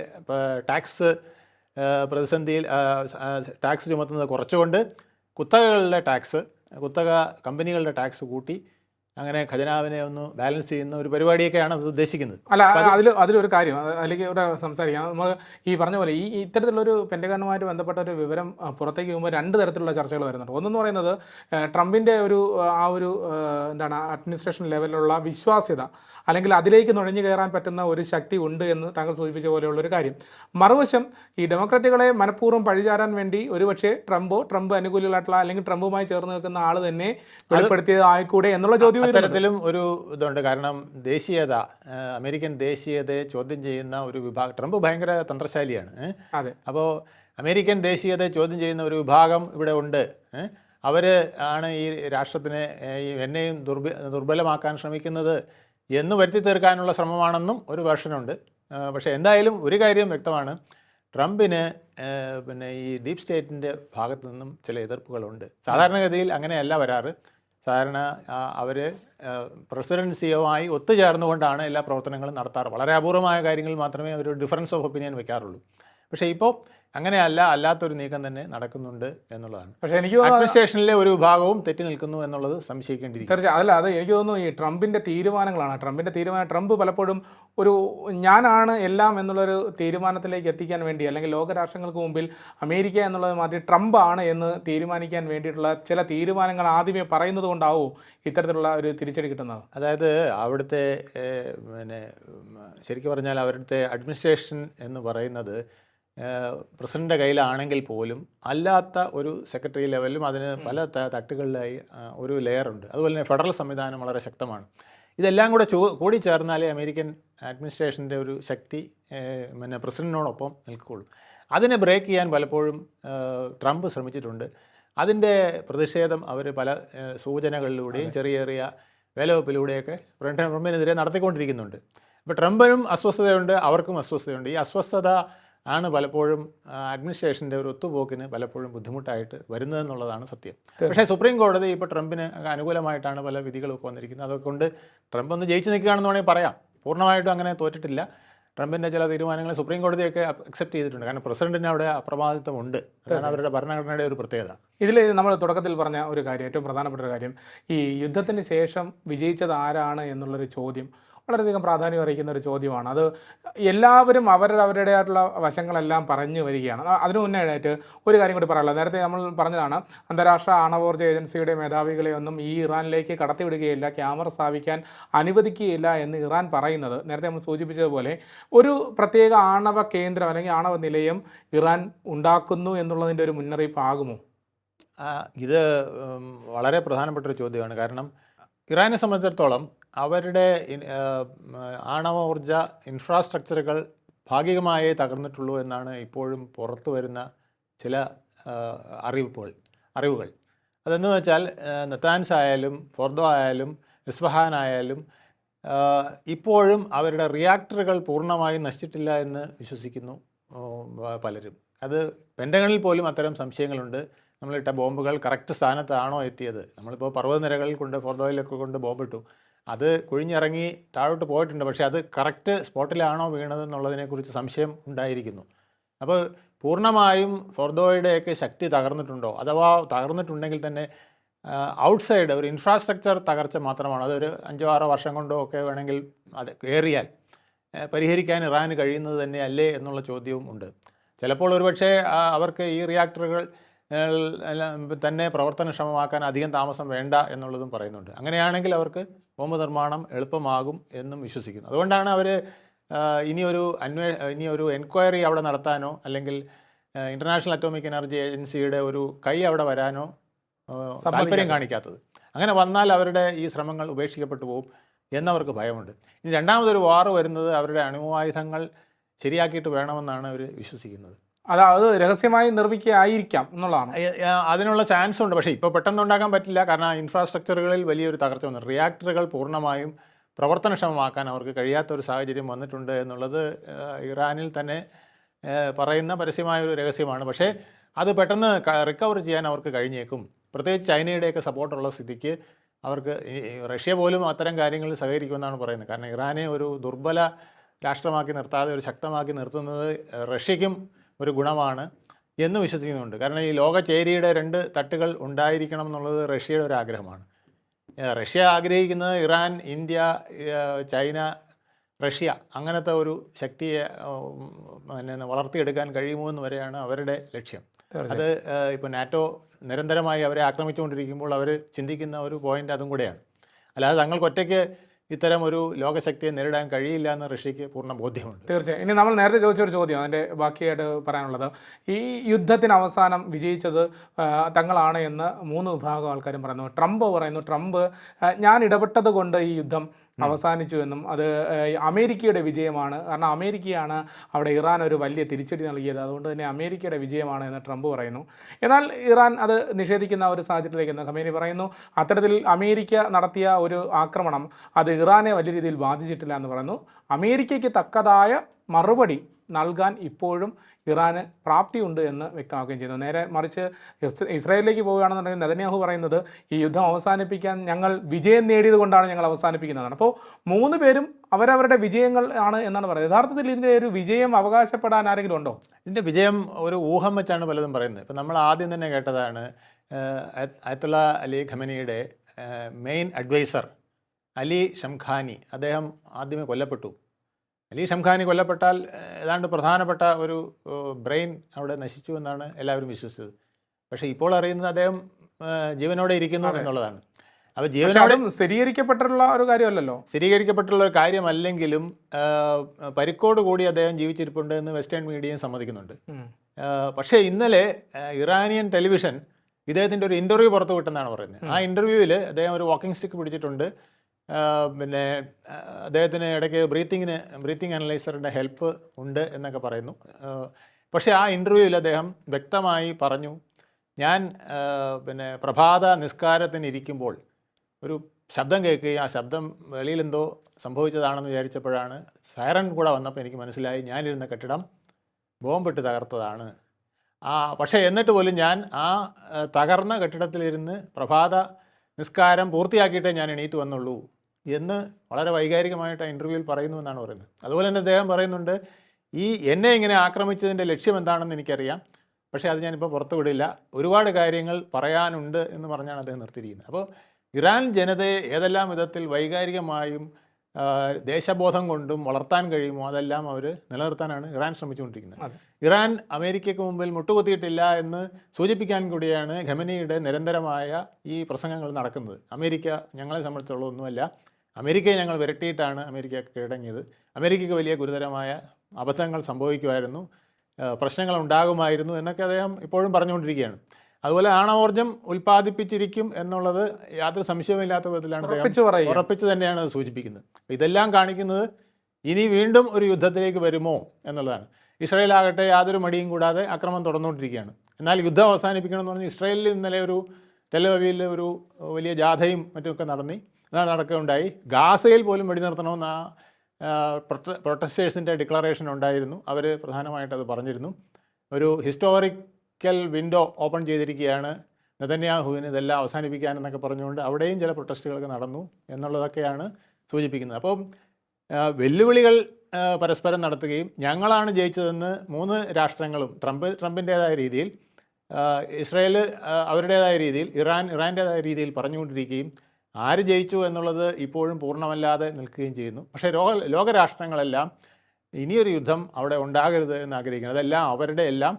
ടാക്സ് പ്രതിസന്ധിയിൽ ടാക്സ് ചുമത്തുന്നത് കുറച്ചുകൊണ്ട് കുത്തകകളുടെ ടാക്സ് കുത്തക കമ്പനികളുടെ ടാക്സ് കൂട്ടി അങ്ങനെ ഖജനാവിനെ ഒന്ന് ബാലൻസ് ചെയ്യുന്ന ഒരു പരിപാടിയൊക്കെയാണ് അത് ഉദ്ദേശിക്കുന്നത്. അല്ല അതിൽ അതിലൊരു കാര്യം അല്ലെങ്കിൽ ഇവിടെ സംസാരിക്കാം. നമ്മൾ ഈ പറഞ്ഞ പോലെ ഈ ഇത്തരത്തിലുള്ളൊരു പെന്റഗണുമായിട്ട് ബന്ധപ്പെട്ട ഒരു വിവരം പുറത്തേക്ക് പോകുമ്പോൾ രണ്ട് തരത്തിലുള്ള ചർച്ചകൾ വരുന്നുണ്ട്. ഒന്നെന്ന് പറയുന്നത് ട്രംപിന്റെ ഒരു ആ, ഒരു എന്താണ് അഡ്മിനിസ്ട്രേഷൻ ലെവലിലുള്ള വിശ്വാസ്യത അല്ലെങ്കിൽ അതിലേക്ക് നുഴഞ്ഞു കയറാൻ പറ്റുന്ന ഒരു ശക്തി ഉണ്ട് എന്ന് താങ്കൾ സൂചിപ്പിച്ച പോലെയുള്ളൊരു കാര്യം. മറുവശം ഈ ഡെമോക്രാറ്റുകളെ മനഃപൂർവം പഴിചാരാൻ വേണ്ടി ഒരുപക്ഷെ ട്രംപോ ട്രംപ് അനുകൂലികളായിട്ടുള്ള അല്ലെങ്കിൽ ട്രംപുമായി ചേർന്ന് നിൽക്കുന്ന ആൾ തന്നെ വെളിപ്പെടുത്തിയതായിക്കൂടെ എന്നുള്ള ചോദ്യം. അത്തരത്തിലും ഒരു ഇതുണ്ട്. കാരണം ദേശീയത അമേരിക്കൻ ദേശീയതയെ ചോദ്യം ചെയ്യുന്ന ഒരു വിഭാഗം ട്രംപ് ഭയങ്കര തന്ത്രശാലിയാണ് അതെ. അപ്പോൾ അമേരിക്കൻ ദേശീയതയെ ചോദ്യം ചെയ്യുന്ന ഒരു വിഭാഗം ഇവിടെ ഉണ്ട് അവർ ആണ് ഈ രാഷ്ട്രത്തിനെ എന്നെയും ദുർബ ദുർബലമാക്കാൻ ശ്രമിക്കുന്നത് എന്ന് വരുത്തി തീർക്കാനുള്ള ശ്രമമാണെന്നും ഒരു വേർഷനുണ്ട്. പക്ഷേ എന്തായാലും ഒരു കാര്യം വ്യക്തമാണ്. ട്രംപിന് പിന്നെ ഈ ഡീപ് സ്റ്റേറ്റിന്റെ ഭാഗത്തു നിന്നും ചില എതിർപ്പുകളുണ്ട്. സാധാരണഗതിയിൽ അങ്ങനെയല്ല വരാറ്. സാധാരണ അവർ പ്രസിഡൻസിയുമായി ഒത്തുചേർന്നുകൊണ്ടാണ് എല്ലാ പ്രവർത്തനങ്ങളും നടത്താറ്. വളരെ അപൂർവമായ കാര്യങ്ങളിൽ മാത്രമേ അവർ ഡിഫറൻസ് ഓഫ് ഒപ്പീനിയൻ വെക്കാറുള്ളൂ പക്ഷേ ഇപ്പോൾ അങ്ങനെയല്ല അല്ലാത്തൊരു നീക്കം തന്നെ നടക്കുന്നുണ്ട് എന്നുള്ളതാണ്. പക്ഷേ എനിക്ക് അഡ്മിനിസ്ട്രേഷനിലെ ഒരു വിഭാഗവും തെറ്റി നിൽക്കുന്നു എന്നുള്ളത് സംശയിക്കേണ്ടിയിരിക്കും തീർച്ചയായും. അതല്ല അത് എനിക്ക് തോന്നുന്നു ഈ ട്രംപിന്റെ തീരുമാനങ്ങളാണ്. ട്രംപിന്റെ തീരുമാനം ട്രംപ് പലപ്പോഴും ഒരു ഞാനാണ് എല്ലാം എന്നുള്ളൊരു തീരുമാനത്തിലേക്ക് എത്തിക്കാൻ വേണ്ടി അല്ലെങ്കിൽ ലോകരാഷ്ട്രങ്ങൾക്ക് മുമ്പിൽ അമേരിക്ക എന്നുള്ളത് മാറ്റി ട്രംപ് ആണ് എന്ന് തീരുമാനിക്കാൻ വേണ്ടിയിട്ടുള്ള ചില തീരുമാനങ്ങൾ ആദ്യമേ പറയുന്നത് കൊണ്ടാവും ഇത്തരത്തിലുള്ള ഒരു തിരിച്ചടി കിട്ടുന്നത്. അതായത് അവിടുത്തെ പിന്നെ ശരിക്കും പറഞ്ഞാൽ അവരുടെ അഡ്മിനിസ്ട്രേഷൻ എന്ന് പറയുന്നത് പ്രസിഡന്റെ കയ്യിലാണെങ്കിൽ പോലും അല്ലാത്ത ഒരു സെക്രട്ടറി ലെവലിലും അതിന് പല തട്ടുകളിലായി ഒരു ലെയറുണ്ട് അതുപോലെ തന്നെ ഫെഡറൽ സംവിധാനം വളരെ ശക്തമാണ്. ഇതെല്ലാം കൂടെ ചോ കൂടി ചേർന്നാലേ അമേരിക്കൻ അഡ്മിനിസ്ട്രേഷന്റെ ഒരു ശക്തി പിന്നെ പ്രസിഡന്റിനോടൊപ്പം നിൽക്കുകയുള്ളൂ. അതിനെ ബ്രേക്ക് ചെയ്യാൻ പലപ്പോഴും ട്രംപ് ശ്രമിച്ചിട്ടുണ്ട്. അതിന്റെ പ്രതിഷേധം അവർ പല സൂചനകളിലൂടെയും ചെറിയ ചെറിയ വേലവെപ്പിലൂടെയൊക്കെ ട്രംപിനെതിരെ നടത്തിക്കൊണ്ടിരിക്കുന്നുണ്ട്. അപ്പോൾ ട്രംപിനും അസ്വസ്ഥതയുണ്ട് അവർക്കും അസ്വസ്ഥതയുണ്ട്. ഈ അസ്വസ്ഥത ആണ് പലപ്പോഴും അഡ്മിനിസ്ട്രേഷന്റെ ഒരു ഒത്തുപോക്കിന് പലപ്പോഴും ബുദ്ധിമുട്ടായിട്ട് വരുന്നതെന്നുള്ളതാണ് സത്യം. പക്ഷേ സുപ്രീം കോടതി ഇപ്പോൾ ട്രംപിന് അനുകൂലമായിട്ടാണ് പല വിധികളൊക്കെ വന്നിരിക്കുന്നത്. അതുകൊണ്ട് ട്രംപ് ഒന്ന് ജയിച്ചു നിൽക്കുകയാണെന്ന് വേണമെങ്കിൽ പറയാം. പൂർണമായിട്ടും അങ്ങനെ തോറ്റിട്ടില്ല. ട്രംപിന്റെ ചില തീരുമാനങ്ങൾ സുപ്രീം കോടതിയൊക്കെ അക്സെപ്റ്റ് ചെയ്തിട്ടുണ്ട്. കാരണം പ്രസിഡന്റിന് അവിടെ അപ്രമാദിത്വമുണ്ട്. അതാണ് അവരുടെ ഭരണഘടനയുടെ ഒരു പ്രത്യേകത. ഇതിൽ നമ്മൾ തുടക്കത്തിൽ പറഞ്ഞ ഒരു കാര്യം ഏറ്റവും പ്രധാനപ്പെട്ട ഒരു കാര്യം ഈ യുദ്ധത്തിന് ശേഷം വിജയിച്ചത് ആരാണ് എന്നുള്ളൊരു ചോദ്യം വളരെയധികം പ്രാധാന്യം അറിയിക്കുന്ന ഒരു ചോദ്യമാണ്. അത് എല്ലാവരും അവരുടെ അവരുടേതായിട്ടുള്ള വശങ്ങളെല്ലാം പറഞ്ഞു വരികയാണ്. അതിനു മുന്നേയായിട്ട് ഒരു കാര്യം കൂടി പറയാനുള്ളത്. നേരത്തെ നമ്മൾ പറഞ്ഞതാണ് അന്താരാഷ്ട്ര ആണവോർജ ഏജൻസിയുടെ മേധാവികളെ ഒന്നും ഈ ഇറാനിലേക്ക് കടത്തിവിടുകയില്ല ക്യാമറ സ്ഥാപിക്കാൻ അനുവദിക്കുകയില്ല എന്ന് ഇറാൻ പറയുന്നത്. നേരത്തെ നമ്മൾ സൂചിപ്പിച്ചതുപോലെ ഒരു പ്രത്യേക ആണവ കേന്ദ്രം അല്ലെങ്കിൽ ആണവ നിലയം ഇറാൻ ഉണ്ടാക്കുന്നു എന്നുള്ളതിന്റെ ഒരു മുന്നറിയിപ്പ് ആകുമോ? ഇത് വളരെ പ്രധാനപ്പെട്ട ഒരു ചോദ്യമാണ്. കാരണം ഇറാനെ സംബന്ധിച്ചിടത്തോളം അവരുടെ ആണവ ഊർജ ഇൻഫ്രാസ്ട്രക്ചറുകൾ ഭാഗികമായേ തകർന്നിട്ടുള്ളൂ എന്നാണ് ഇപ്പോഴും പുറത്തു വരുന്ന ചില അറിയിപ്പുകൾ അറിവുകൾ അതെന്ന് വെച്ചാൽ നത്താൻസ് ആയാലും ഫോർദോ ആയാലും ഇസ്ബഹാൻ ആയാലും ഇപ്പോഴും അവരുടെ റിയാക്ടറുകൾ പൂർണമായും നശിച്ചിട്ടില്ല എന്ന് വിശ്വസിക്കുന്നു പലരും. അത് പെൻഡങ്ങളിൽ പോലും അത്തരം സംശയങ്ങളുണ്ട്. നമ്മളിട്ട ബോംബുകൾ കറക്റ്റ് സ്ഥാനത്താണോ എത്തിയത്? നമ്മളിപ്പോൾ പർവതനിരകളിൽ കൊണ്ട് ഫോർദോയിലൊക്കെ കൊണ്ട് ബോംബിട്ടു. അത് കുഴിഞ്ഞിറങ്ങി താഴോട്ട് പോയിട്ടുണ്ട്. പക്ഷേ അത് കറക്റ്റ് സ്പോട്ടിലാണോ വീണതെന്നുള്ളതിനെക്കുറിച്ച് സംശയം ഉണ്ടായിരിക്കുന്നു. അപ്പോൾ പൂർണമായും ഫോർദോയുടെയൊക്കെ ശക്തി തകർന്നിട്ടുണ്ടോ? അഥവാ തകർന്നിട്ടുണ്ടെങ്കിൽ തന്നെ ഔട്ട്സൈഡ് ഒരു ഇൻഫ്രാസ്ട്രക്ചർ തകർച്ച മാത്രമാണ്? അതൊരു അഞ്ചോ ആറോ വർഷം കൊണ്ടോ ഒക്കെ വേണമെങ്കിൽ അത് ഏറിയാൽ പരിഹരിക്കാൻ ഇറാന് കഴിയുന്നത് തന്നെ അല്ലേ എന്നുള്ള ചോദ്യവും ഉണ്ട്. ചിലപ്പോൾ ഒരുപക്ഷേ അവർക്ക് ഈ റിയാക്ടറുകൾ തന്നെ പ്രവർത്തനക്ഷമമാക്കാൻ അധികം താമസം വേണ്ട എന്നുള്ളതും പറയുന്നുണ്ട്. അങ്ങനെയാണെങ്കിൽ അവർക്ക് ബോംബ് നിർമ്മാണം എളുപ്പമാകും എന്നും വിശ്വസിക്കുന്നു. അതുകൊണ്ടാണ് അവർ ഇനിയൊരു അന്വേ ഇനിയൊരു എൻക്വയറി അവിടെ നടത്താനോ അല്ലെങ്കിൽ ഇന്റർനാഷണൽ അറ്റോമിക് എനർജി ഏജൻസിയുടെ ഒരു കൈ അവിടെ വരാനോ താല്പര്യം കാണിക്കാത്തത്. അങ്ങനെ വന്നാൽ അവരുടെ ഈ ശ്രമങ്ങൾ ഉപേക്ഷിക്കപ്പെട്ടു പോകും എന്നവർക്ക് ഭയമുണ്ട്. ഇനി രണ്ടാമതൊരു വാറ് വരുന്നത് അവരുടെ അണുവായുധങ്ങൾ ശരിയാക്കിയിട്ട് വേണമെന്നാണ് അവർ വിശ്വസിക്കുന്നത്. അത് അത് രഹസ്യമായി നിർമ്മിക്കുകയായിരിക്കാം എന്നുള്ളതാണ്. അതിനുള്ള ചാൻസ് ഉണ്ട്. പക്ഷേ ഇപ്പോൾ പെട്ടെന്ന് ഉണ്ടാക്കാൻ പറ്റില്ല. കാരണം ഇൻഫ്രാസ്ട്രക്ചറുകളിൽ വലിയൊരു തകർച്ച വന്നു. റിയാക്ടറുകൾ പൂർണമായും പ്രവർത്തനക്ഷമമാക്കാൻ അവർക്ക് കഴിയാത്ത ഒരു സാഹചര്യം വന്നിട്ടുണ്ട് എന്നുള്ളത് ഇറാനിൽ തന്നെ പറയുന്ന പരസ്യമായ ഒരു രഹസ്യമാണ്. പക്ഷേ അത് പെട്ടെന്ന് റിക്കവർ ചെയ്യാൻ അവർക്ക് കഴിഞ്ഞേക്കും. പ്രത്യേകിച്ച് ചൈനയുടെയൊക്കെ സപ്പോർട്ടുള്ള സ്ഥിതിക്ക് അവർക്ക് റഷ്യ പോലും അത്തരം കാര്യങ്ങളിൽ സഹകരിക്കുമെന്നാണ് പറയുന്നത്. കാരണം ഇറാനെ ഒരു ദുർബല രാഷ്ട്രമാക്കി നിർത്താതെ ഒരു ശക്തമാക്കി നിർത്തുന്നത് റഷ്യയ്ക്കും ഒരു ഗുണമാണ് എന്ന് വിശ്വസിക്കുന്നുണ്ട്. കാരണം ഈ ലോക ചേരിയുടെ രണ്ട് തട്ടുകൾ ഉണ്ടായിരിക്കണം എന്നുള്ളത് റഷ്യയുടെ ഒരു ആഗ്രഹമാണ്. റഷ്യ ആഗ്രഹിക്കുന്നത് ഇറാൻ ഇന്ത്യ ചൈന റഷ്യ അങ്ങനത്തെ ഒരു ശക്തിയെ പിന്നെ വളർത്തിയെടുക്കാൻ കഴിയുമോ എന്ന് വരെയാണ് അവരുടെ ലക്ഷ്യം. അത് ഇപ്പോൾ നാറ്റോ നിരന്തരമായി അവരെ ആക്രമിച്ചുകൊണ്ടിരിക്കുമ്പോൾ അവർ ചിന്തിക്കുന്ന ഒരു പോയിന്റ് അതും കൂടെയാണ്. അല്ലാതെ തങ്ങൾക്ക് ഒറ്റയ്ക്ക് ഇത്തരം ഒരു ലോകശക്തിയെ നേരിടാൻ കഴിയില്ല എന്ന് ഋഷിക്ക് പൂർണ ബോധ്യമുണ്ട്. തീർച്ചയായും. ഇനി നമ്മൾ നേരത്തെ ചോദിച്ച ഒരു ചോദ്യം അതിന്റെ ബാക്കിയായിട്ട് പറയാനുള്ളത്. ഈ യുദ്ധത്തിന് അവസാനം വിജയിച്ചത് തങ്ങളാണ് എന്ന് മൂന്ന് വിഭാഗം ആൾക്കാരും പറയുന്നു. ട്രംപ് പറയുന്നു ട്രംപ് ഞാൻ ഇടപെട്ടത് കൊണ്ട് ഈ യുദ്ധം അവസാനിച്ചു എന്നും അത് അമേരിക്കയുടെ വിജയമാണ്. കാരണം അമേരിക്കയാണ് അവിടെ ഇറാൻ ഒരു വലിയ തിരിച്ചടി നൽകിയത്. അതുകൊണ്ട് തന്നെ അമേരിക്കയുടെ വിജയമാണ് എന്ന് ട്രംപ് പറയുന്നു. എന്നാൽ ഇറാൻ അത് നിഷേധിക്കുന്ന ഒരു സാഹചര്യത്തിലേക്ക് എന്ന് ഖമേനി പറയുന്നു. അത്തരത്തിൽ അമേരിക്ക നടത്തിയ ഒരു ആക്രമണം അത് ഇറാനെ വലിയ രീതിയിൽ ബാധിച്ചിട്ടില്ല എന്ന് പറയുന്നു. അമേരിക്കയ്ക്ക് തക്കതായ മറുപടി നൽകാൻ ഇപ്പോഴും ഇറാന് പ്രാപ്തിയുണ്ട് എന്ന് വ്യക്തമാക്കുകയും ചെയ്തു. നേരെ മറിച്ച് ഇസ്രയേലിലേക്ക് പോവുകയാണെന്നുണ്ടെങ്കിൽ നെതന്യാഹു പറയുന്നത് ഈ യുദ്ധം അവസാനിപ്പിക്കാൻ ഞങ്ങൾ വിജയം നേടിയത് കൊണ്ടാണ് ഞങ്ങൾ അവസാനിപ്പിക്കുന്നതാണ്. അപ്പോൾ മൂന്ന് പേരും അവരവരുടെ വിജയങ്ങൾ ആണ് എന്നാണ് പറയുന്നത്. യഥാർത്ഥത്തിൽ ഇതിന്റെ ഒരു വിജയം അവകാശപ്പെടാൻ ആരെങ്കിലും ഉണ്ടോ? ഇതിന്റെ വിജയം ഒരു ഊഹം വെച്ചാണ് പലതും പറയുന്നത്. ഇപ്പം നമ്മൾ ആദ്യം തന്നെ കേട്ടതാണ് അയത്തുള്ള അലി ഖമനിയുടെ മെയിൻ അഡ്വൈസർ അലി ഷംഖാനി അദ്ദേഹം ആദ്യമേ കൊല്ലപ്പെട്ടു. അലി ഷംഖാനി കൊല്ലപ്പെട്ടാൽ ഏതാണ്ട് പ്രധാനപ്പെട്ട ഒരു ബ്രെയിൻ അവിടെ നശിച്ചു എന്നാണ് എല്ലാവരും വിശ്വസിച്ചത്. പക്ഷേ ഇപ്പോൾ അറിയുന്നത് അദ്ദേഹം ജീവനോടെ ഇരിക്കുന്നു എന്നുള്ളതാണ്. അപ്പോൾ ജീവനോടെ സ്ഥിരീകരിക്കപ്പെട്ടിട്ടുള്ള ഒരു കാര്യമല്ലല്ലോ? സ്ഥിരീകരിക്കപ്പെട്ടുള്ള ഒരു കാര്യമല്ലെങ്കിലും പരിക്കോട് കൂടി അദ്ദേഹം ജീവിച്ചിരിപ്പുണ്ട് എന്ന് വെസ്റ്റേൺ മീഡിയയും സമ്മതിക്കുന്നുണ്ട്. പക്ഷേ ഇന്നലെ ഇറാനിയൻ ടെലിവിഷൻ ഇദ്ദേഹത്തിന്റെ ഒരു ഇന്റർവ്യൂ പുറത്തു വിട്ടെന്നാണ് പറയുന്നത് ആ ഇന്റർവ്യൂവിൽ അദ്ദേഹം ഒരു വാക്കിംഗ് സ്റ്റിക്ക് പിടിച്ചിട്ടുണ്ട്. പിന്നെ അദ്ദേഹത്തിന് ഇടയ്ക്ക് ബ്രീത്തിങ്ങിന് ബ്രീത്തിങ് അനലൈസറിന്റെ ഹെൽപ്പ് ഉണ്ട് എന്നൊക്കെ പറയുന്നു. പക്ഷേ ആ ഇന്റർവ്യൂവിൽ അദ്ദേഹം വ്യക്തമായി പറഞ്ഞു ഞാൻ പിന്നെ പ്രഭാത നിസ്കാരത്തിന് ഇരിക്കുമ്പോൾ ഒരു ശബ്ദം കേൾക്കുകയും ആ ശബ്ദം വെളിയിലെന്തോ സംഭവിച്ചതാണെന്ന് വിചാരിച്ചപ്പോഴാണ് സൈറൺ കൂടെ വന്നപ്പോൾ എനിക്ക് മനസ്സിലായി ഞാനിരുന്ന കെട്ടിടം ബോംബിട്ട് തകർത്തതാണ്. ആ പക്ഷേ എന്നിട്ട് പോലും ഞാൻ ആ തകർന്ന കെട്ടിടത്തിലിരുന്ന് പ്രഭാത നിസ്കാരം പൂർത്തിയാക്കിയിട്ടേ ഞാൻ എണീറ്റ് വന്നുള്ളൂ എന്ന് വളരെ വൈകാരികമായിട്ട് ആ ഇന്റർവ്യൂവിൽ പറയുന്നു എന്നാണ് പറയുന്നത്. അതുപോലെ തന്നെ അദ്ദേഹം പറയുന്നുണ്ട് ഈ എന്നെ ഇങ്ങനെ ആക്രമിച്ചതിന്റെ ലക്ഷ്യം എന്താണെന്ന് എനിക്കറിയാം പക്ഷേ അത് ഞാനിപ്പോൾ പുറത്തു വിടില്ല. ഒരുപാട് കാര്യങ്ങൾ പറയാനുണ്ട് എന്ന് പറഞ്ഞാണ് അദ്ദേഹം നിർത്തിയിരിക്കുന്നത്. അപ്പോൾ ഇറാൻ ജനതയെ ഏതെല്ലാം വിധത്തിൽ വൈകാരികമായും ദേശബോധം കൊണ്ടും വളർത്താൻ കഴിയുമോ അതെല്ലാം അവർ നിലനിർത്താനാണ് ഇറാൻ ശ്രമിച്ചുകൊണ്ടിരിക്കുന്നത്. ഇറാൻ അമേരിക്കയ്ക്ക് മുമ്പിൽ മുട്ടുകുത്തിയിട്ടില്ല എന്ന് സൂചിപ്പിക്കാൻ കൂടിയാണ് ഖമനിയുടെ നിരന്തരമായ ഈ പ്രസംഗങ്ങൾ നടക്കുന്നത്. അമേരിക്ക ഞങ്ങളെ സംബന്ധിച്ചുള്ള ഒന്നുമല്ല. അമേരിക്കയെ ഞങ്ങൾ വിരട്ടിയിട്ടാണ് അമേരിക്ക കീഴടങ്ങിയത്. അമേരിക്കയ്ക്ക് വലിയ ഗുരുതരമായ അബദ്ധങ്ങൾ സംഭവിക്കുമായിരുന്നു. പ്രശ്നങ്ങൾ ഉണ്ടാകുമായിരുന്നു എന്നൊക്കെ അദ്ദേഹം ഇപ്പോഴും പറഞ്ഞുകൊണ്ടിരിക്കുകയാണ്. അതുപോലെ ആണവോർജം ഉൽപ്പാദിപ്പിച്ചിരിക്കും എന്നുള്ളത് യാതൊരു സംശയമില്ലാത്ത വിധത്തിലാണ് ഉറപ്പിച്ചു തന്നെയാണ് അത് സൂചിപ്പിക്കുന്നത്. ഇതെല്ലാം കാണിക്കുന്നത് ഇനി വീണ്ടും ഒരു യുദ്ധത്തിലേക്ക് വരുമോ എന്നുള്ളതാണ്. ഇസ്രായേൽ ആകട്ടെ യാതൊരു മടിയും കൂടാതെ അക്രമം തുടർന്നുകൊണ്ടിരിക്കുകയാണ്. എന്നാൽ യുദ്ധം അവസാനിപ്പിക്കണമെന്ന് പറഞ്ഞാൽ പറഞ്ഞ് ഇസ്രായേലിൽ ഇന്നലെ ഒരു ടെലവവിയിൽ ഒരു വലിയ ജാഥയും മറ്റുമൊക്കെ നടന്നി. അതാണ് നടക്കുകയുണ്ടായി. ഗാസയിൽ പോലും വെടിനിർത്തണമെന്ന് ആ പ്രൊട്ടസ്റ്റേഴ്സിന്റെ ഡിക്ലറേഷൻ ഉണ്ടായിരുന്നു. അവർ പ്രധാനമായിട്ട് അത് പറഞ്ഞിരുന്നു. ഒരു ഹിസ്റ്റോറിക്കൽ വിൻഡോ ഓപ്പൺ ചെയ്തിരിക്കുകയാണ്. നെതന്യാഹുവിന് ഇതെല്ലാം അവസാനിപ്പിക്കാനെന്നൊക്കെ പറഞ്ഞുകൊണ്ട് അവിടെയും ചില പ്രൊട്ടസ്റ്റുകളൊക്കെ നടന്നു എന്നുള്ളതൊക്കെയാണ് സൂചിപ്പിക്കുന്നത്. അപ്പം വെല്ലുവിളികൾ പരസ്പരം നടത്തുകയും ഞങ്ങളാണ് ജയിച്ചതെന്ന് മൂന്ന് രാഷ്ട്രങ്ങളും ട്രംപ് ട്രംപിന്റേതായ രീതിയിൽ ഇസ്രയേൽ അവരുടേതായ രീതിയിൽ ഇറാൻ ഇറാന്റേതായ രീതിയിൽ പറഞ്ഞുകൊണ്ടിരിക്കുകയും ആര് ജയിച്ചു എന്നുള്ളത് ഇപ്പോഴും പൂർണമല്ലാതെ നിൽക്കുകയും ചെയ്യുന്നു. പക്ഷേ ലോക ലോകരാഷ്ട്രങ്ങളെല്ലാം ഇനിയൊരു യുദ്ധം അവിടെ ഉണ്ടാകരുത് എന്ന് ആഗ്രഹിക്കുന്നു. അതെല്ലാം അവരുടെ എല്ലാം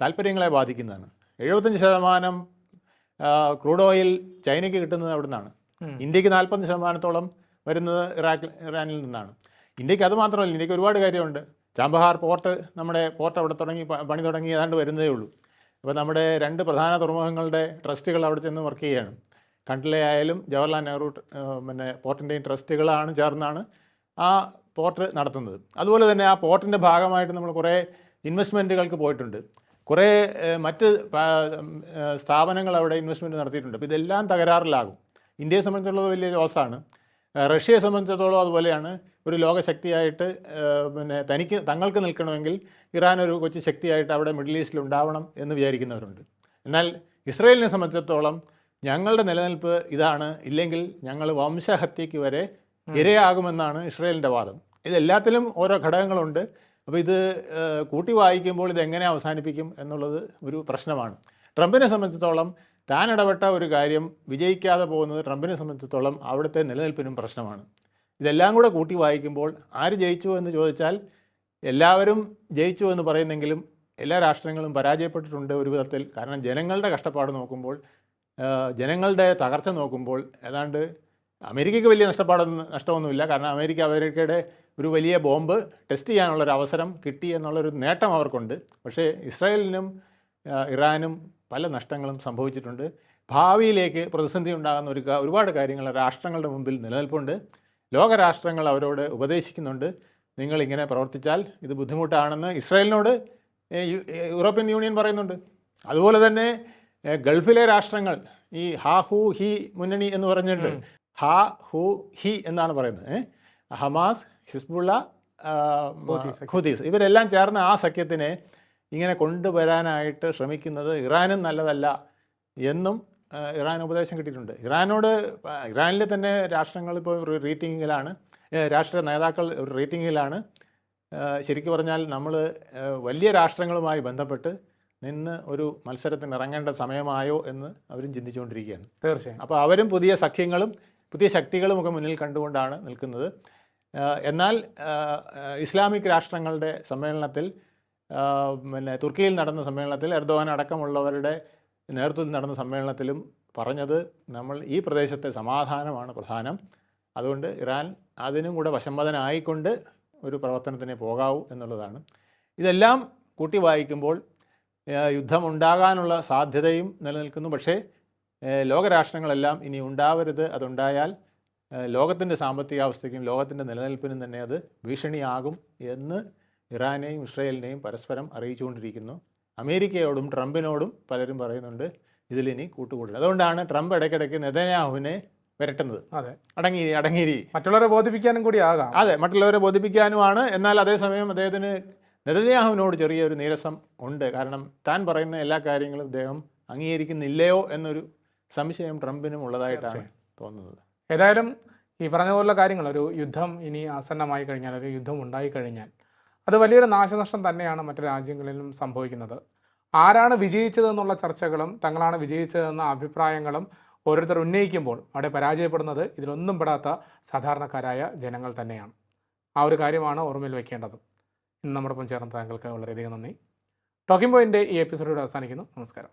താല്പര്യങ്ങളെ ബാധിക്കുന്നതാണ്. എഴുപത്തഞ്ച് ശതമാനം ക്രൂഡ് ഓയിൽ ചൈനയ്ക്ക് കിട്ടുന്നത് അവിടെ നിന്നാണ് ഇന്ത്യയ്ക്ക് നാൽപ്പത് ശതമാനത്തോളം വരുന്നത് ഇറാഖ് ഇറാനിൽ നിന്നാണ്. ഇന്ത്യയ്ക്ക് അത് മാത്രമല്ല ഇന്ത്യയ്ക്ക് ഒരുപാട് കാര്യമുണ്ട്. ചാമ്പഹാർ പോർട്ട് നമ്മുടെ പോർട്ട് അവിടെ തുടങ്ങി പണി തുടങ്ങി ഏതാണ്ട് വരുന്നതേ ഉള്ളൂ. അപ്പോൾ നമ്മുടെ രണ്ട് പ്രധാന തുറമുഖങ്ങളുടെ ട്രസ്റ്റുകൾ അവിടെ ചെന്ന് വർക്ക് ചെയ്യുകയാണ്. കണ്ടിലെ ആയാലും ജവഹർലാൽ നെഹ്റു പിന്നെ പോർട്ടിന്റെയും ട്രസ്റ്റുകളാണ് ചേർന്നാണ് ആ പോർട്ട് നടത്തുന്നത്. അതുപോലെ തന്നെ ആ പോർട്ടിന്റെ ഭാഗമായിട്ട് നമ്മൾ കുറേ ഇൻവെസ്റ്റ്മെന്റുകൾക്ക് പോയിട്ടുണ്ട്. കുറേ മറ്റ് സ്ഥാപനങ്ങൾ അവിടെ ഇൻവെസ്റ്റ്മെന്റ് നടത്തിയിട്ടുണ്ട്. അപ്പോൾ ഇതെല്ലാം തകരാറിലാകും. ഇന്ത്യയെ സംബന്ധിച്ചുള്ളത് വലിയ ലോസാണ് റഷ്യയെ സംബന്ധിച്ചിടത്തോളം അതുപോലെയാണ്. ഒരു ലോകശക്തിയായിട്ട് പിന്നെ തനിക്ക് തങ്ങൾക്ക് നിൽക്കണമെങ്കിൽ ഇറാൻ ഒരു കൊച്ചു ശക്തിയായിട്ട് അവിടെ മിഡിൽ ഈസ്റ്റിൽ ഉണ്ടാവണം എന്ന് വിചാരിക്കുന്നവരുണ്ട്. എന്നാൽ ഇസ്രയേലിനെ സംബന്ധിച്ചിടത്തോളം ഞങ്ങളുടെ നിലനിൽപ്പ് ഇതാണ്. ഇല്ലെങ്കിൽ ഞങ്ങൾ വംശഹത്യയ്ക്ക് വരെ ഇരയാകുമെന്നാണ് ഇസ്രയേലിന്റെ വാദം. ഇതെല്ലാത്തിലും ഓരോ ഘടകങ്ങളുണ്ട്. അപ്പോൾ ഇത് കൂട്ടി വായിക്കുമ്പോൾ ഇത് എങ്ങനെ അവസാനിപ്പിക്കും എന്നുള്ളത് ഒരു പ്രശ്നമാണ്. ട്രംപിനെ സംബന്ധിച്ചിടത്തോളം താൻ ഇടപെട്ട ഒരു കാര്യം വിജയിക്കാതെ പോകുന്നത് ട്രംപിനെ സംബന്ധിച്ചിടത്തോളം അവിടുത്തെ നിലനിൽപ്പിനും പ്രശ്നമാണ്. ഇതെല്ലാം കൂടെ കൂട്ടി വായിക്കുമ്പോൾ ആര് ജയിച്ചു എന്ന് ചോദിച്ചാൽ എല്ലാവരും ജയിച്ചു എന്ന് പറയുന്നെങ്കിലും എല്ലാ രാഷ്ട്രങ്ങളും പരാജയപ്പെട്ടിട്ടുണ്ട് ഒരു വിധത്തിൽ. കാരണം ജനങ്ങളുടെ കഷ്ടപ്പാട് നോക്കുമ്പോൾ ജനങ്ങളുടെ തകർച്ച നോക്കുമ്പോൾ ഏതാണ്ട് അമേരിക്കയ്ക്ക് വലിയ നഷ്ടപ്പാടൊന്നും നഷ്ടമൊന്നുമില്ല. കാരണം അമേരിക്ക അമേരിക്കയുടെ ഒരു വലിയ ബോംബ് ടെസ്റ്റ് ചെയ്യാനുള്ളൊരു അവസരം കിട്ടി എന്നുള്ളൊരു നേട്ടം അവർക്കുണ്ട്. പക്ഷേ ഇസ്രായേലിനും ഇറാനും പല നഷ്ടങ്ങളും സംഭവിച്ചിട്ടുണ്ട്. ഭാവിയിലേക്ക് പ്രതിസന്ധി ഉണ്ടാകുന്ന ഒരു ഒരുപാട് കാര്യങ്ങൾ രാഷ്ട്രങ്ങളുടെ മുമ്പിൽ നിലനിൽപ്പുണ്ട്. ലോകരാഷ്ട്രങ്ങൾ അവരോട് ഉപദേശിക്കുന്നുണ്ട്. നിങ്ങളിങ്ങനെ പ്രവർത്തിച്ചാൽ ഇത് ബുദ്ധിമുട്ടാണെന്ന് ഇസ്രായേലിനോട് യൂറോപ്യൻ യൂണിയൻ പറയുന്നുണ്ട്. അതുപോലെ തന്നെ ഗൾഫിലെ രാഷ്ട്രങ്ങൾ ഈ ഹാ ഹു ഹി മുന്നണി എന്ന് പറഞ്ഞിട്ട് ഹാ ഹു ഹി എന്നാണ് പറയുന്നത്? Hamas Hezbollah Quds. ഇവരെല്ലാം ചേർന്ന് ആ സഖ്യത്തിനെ ഇങ്ങനെ കൊണ്ടുവരാനായിട്ട് ശ്രമിക്കുന്നത് ഇറാനും നല്ലതല്ല എന്നും ഇറാൻ ഉപദേശം കിട്ടിയിട്ടുണ്ട്. ഇറാനോട് ഇറാനിലെ തന്നെ രാഷ്ട്രങ്ങൾ ഇപ്പോൾ ഒരു റീത്തിങ്ങിലാണ് രാഷ്ട്രീയ നേതാക്കൾ ഒരു റീത്തിങ്ങിലാണ് ശരിക്കും പറഞ്ഞാൽ നമ്മൾ വലിയ രാഷ്ട്രങ്ങളുമായി ബന്ധപ്പെട്ട് നിന്ന് ഒരു മത്സരത്തിന് ഇറങ്ങേണ്ട സമയമായോ എന്ന് അവരും ചിന്തിച്ചുകൊണ്ടിരിക്കുകയാണ്. തീർച്ചയായും. അപ്പോൾ അവരും പുതിയ സഖ്യങ്ങളും പുതിയ ശക്തികളും ഒക്കെ മുന്നിൽ കണ്ടുകൊണ്ടാണ് നിൽക്കുന്നത്. എന്നാൽ ഇസ്ലാമിക് രാഷ്ട്രങ്ങളുടെ സമ്മേളനത്തിൽ പിന്നെ തുർക്കിയിൽ നടന്ന സമ്മേളനത്തിൽ എർദോവാൻ അടക്കമുള്ളവരുടെ നേതൃത്വത്തിൽ നടന്ന സമ്മേളനത്തിലും പറഞ്ഞത് നമ്മൾ ഈ പ്രദേശത്തെ സമാധാനമാണ് പ്രധാനം. അതുകൊണ്ട് ഇറാൻ അതിനും കൂടെ വശംവദനായിക്കൊണ്ട് ഒരു പ്രവർത്തനത്തിന് പോകാവൂ എന്നുള്ളതാണ്. ഇതെല്ലാം കൂട്ടി വായിക്കുമ്പോൾ യുദ്ധമുണ്ടാകാനുള്ള സാധ്യതയും നിലനിൽക്കുന്നു. പക്ഷേ ലോകരാഷ്ട്രങ്ങളെല്ലാം ഇനി ഉണ്ടാവരുത്. അതുണ്ടായാൽ ലോകത്തിന്റെ സാമ്പത്തികാവസ്ഥയ്ക്കും ലോകത്തിന്റെ നിലനിൽപ്പിനും തന്നെ അത് ഭീഷണിയാകും എന്ന് ഇറാനെയും ഇസ്രയേലിനെയും പരസ്പരം അറിയിച്ചുകൊണ്ടിരിക്കുന്നു. അമേരിക്കയോടും ട്രംപിനോടും പലരും പറയുന്നുണ്ട് ഇതിലിനി കൂട്ടുകൂടില്ല അതുകൊണ്ടാണ് ട്രംപ് ഇടയ്ക്കിടയ്ക്ക് നെതന്യാഹുവിനെ വരട്ടുന്നത് അതെ. അടങ്ങി അടങ്ങിയിരി മറ്റുള്ളവരെ ബോധിപ്പിക്കാനും കൂടി ആകാം. അതെ മറ്റുള്ളവരെ ബോധിപ്പിക്കാനുമാണ്. എന്നാൽ അതേസമയം അദ്ദേഹത്തിന് നെതന്യാഹുവിനോട് ചെറിയൊരു നീരസം ഉണ്ട്. കാരണം താൻ പറയുന്ന എല്ലാ കാര്യങ്ങളും അദ്ദേഹം അംഗീകരിക്കുന്നില്ലയോ എന്നൊരു സംശയം ട്രംപിനും ഉള്ളതായിട്ടാണ് തോന്നുന്നത്. ഏതായാലും ഈ പറഞ്ഞ പോലുള്ള കാര്യങ്ങൾ ഒരു യുദ്ധം ഇനി ആസന്നമായി കഴിഞ്ഞാൽ ഒരു യുദ്ധം ഉണ്ടായി കഴിഞ്ഞാൽ അത് വലിയൊരു നാശനഷ്ടം തന്നെയാണ് മറ്റു രാജ്യങ്ങളിലും സംഭവിക്കുന്നത്. ആരാണ് വിജയിച്ചതെന്നുള്ള ചർച്ചകളും തങ്ങളാണ് വിജയിച്ചതെന്ന അഭിപ്രായങ്ങളും ഓരോരുത്തർ ഉന്നയിക്കുമ്പോൾ അവിടെ പരാജയപ്പെടുന്നത് ഇതിലൊന്നും പെടാത്ത സാധാരണക്കാരായ ജനങ്ങൾ തന്നെയാണ്. ആ ഒരു കാര്യമാണ് ഓർമ്മയിൽ വെക്കേണ്ടത്. ഇന്ന് നമ്മുടെ ഒപ്പം ചേർന്ന താങ്കൾക്ക് വളരെയധികം നന്ദി. ടോക്കിംഗ് പോയിന്റെ ഈ എപ്പിസോഡോട് അവസാനിക്കുന്നു. നമസ്കാരം.